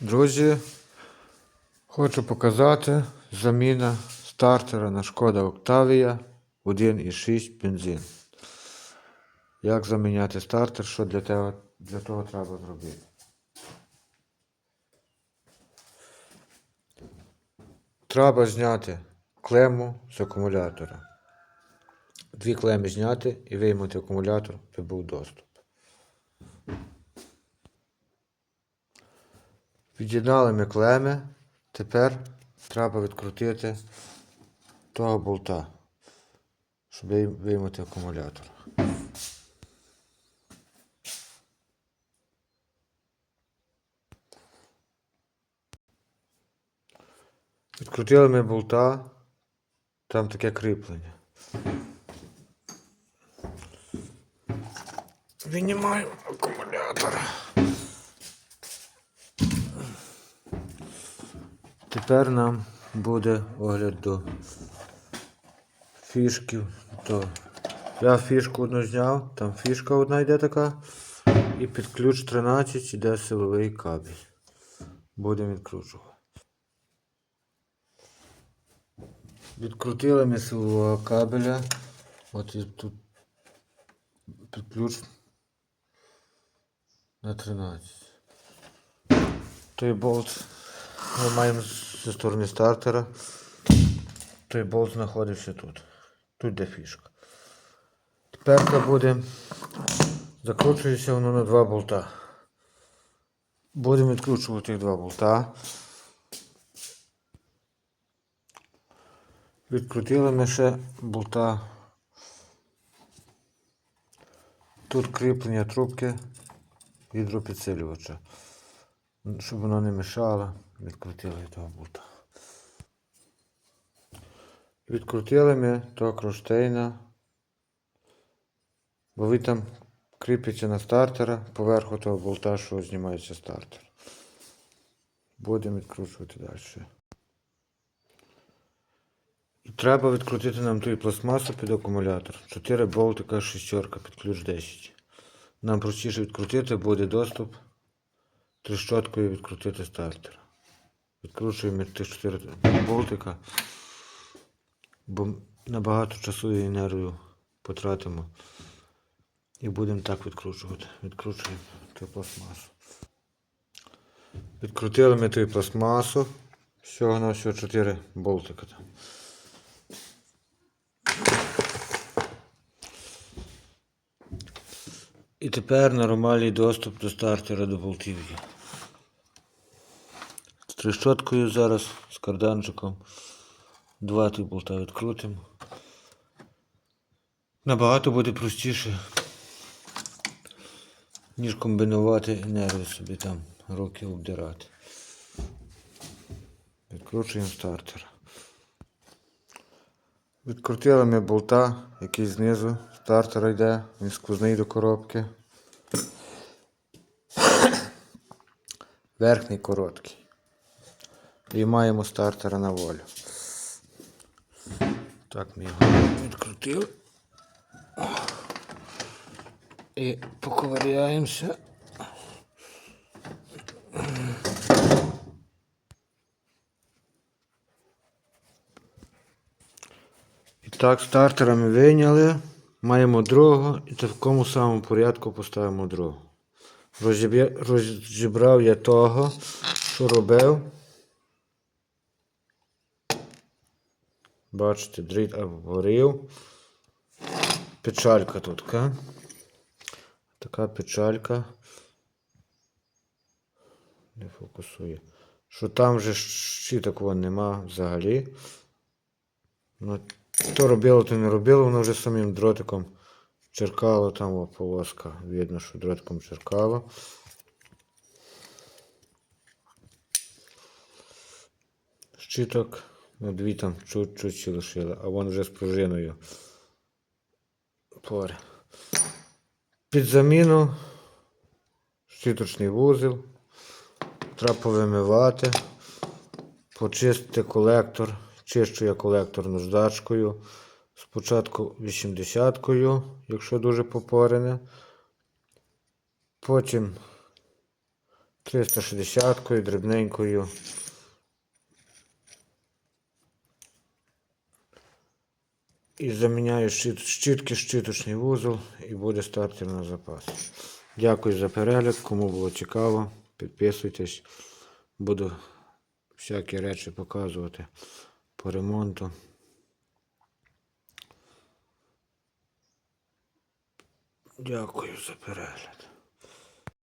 Друзі, хочу показати заміна стартера на шкода Octavia 1.6 бензин. Як заміняти стартер, що для того, для того треба зробити. Треба зняти клему з акумулятора. Дві клеми зняти і виймати акумулятор, щоб був доступ. Від'єднали ми клеми. Тепер треба відкрутити того болта, щоб виймати акумулятор. Відкрутили ми болта, там таке кріплення. Винімаємо акумулятор. Тепер нам буде огляд до фішків. То я фішку одну зняв, там фішка одна йде така. І під ключ 13 йде силовий кабель. Будемо відкручувати. Відкрутили ми силового кабеля. От тут під ключ на 13. Той болт ми маємо зі сторони стартера. Той болт знаходився тут. Тут де фішка. Тепер буде. Закручується воно на два болта. Будемо відкручувати два болта. Відкрутили ми ще болта. Тут кріплення трубки гідропідсилювача. Щоб воно не мешало, відкрутили того болта. Відкрутили ми того кронштейна, бо він там кріпиться на стартера поверху того болта, що знімається стартер. Будемо відкручувати далі. І треба відкрутити нам ту пластмасу під акумулятор. 4 болтика, шестерка під ключ 10. Нам простіше відкрутити буде доступ трещоткою відкрутити стартер. Відкручуємо тих 4 болтика, бо набагато часу і енергію потратимо. І будемо так відкручувати. Відкручуємо ту пластмасу. Відкрутили ми ту пластмасу. Всього на всього 4 болтика. І тепер нормальний доступ до стартера до болтів є. Трещоткою зараз, з карданчиком. Два тих болта відкрутимо. Набагато буде простіше, ніж комбінувати енергію собі там руки обдирати. Відкручуємо стартер. Відкрутили ми болта, який знизу стартера йде, він сквозний до коробки. Верхній короткий. І маємо стартера на волю. Так ми його відкрутили. І поковиряємося. І так, стартера ми вийняли. Маємо другого і в такому самому порядку поставимо другого. Розібрав я того, що робив. Бачите, дріт обгорів. Печалька тут. ка? Така печалька. Не фокусує. Що там вже щиток вон нема взагалі. Ну, то робило, то не робило, воно вже самим дротиком черкало там о, полоска. Видно, що дротиком черкало. Щиток, ну дві там чуть-чуть лишили, а вон вже з пружиною. Пори. Під заміну щиточний вузел. Треба повимивати, почистити колектор. Чищу я колектор наждачкою. Спочатку 80-кою, якщо дуже попорене. Потім 360-кою, дрібненькою. І заміняю щит, щітки, щиточний вузол і буде стартер на запас. Дякую за перегляд. Кому було цікаво, підписуйтесь. Буду всякі речі показувати по ремонту. Дякую за перегляд.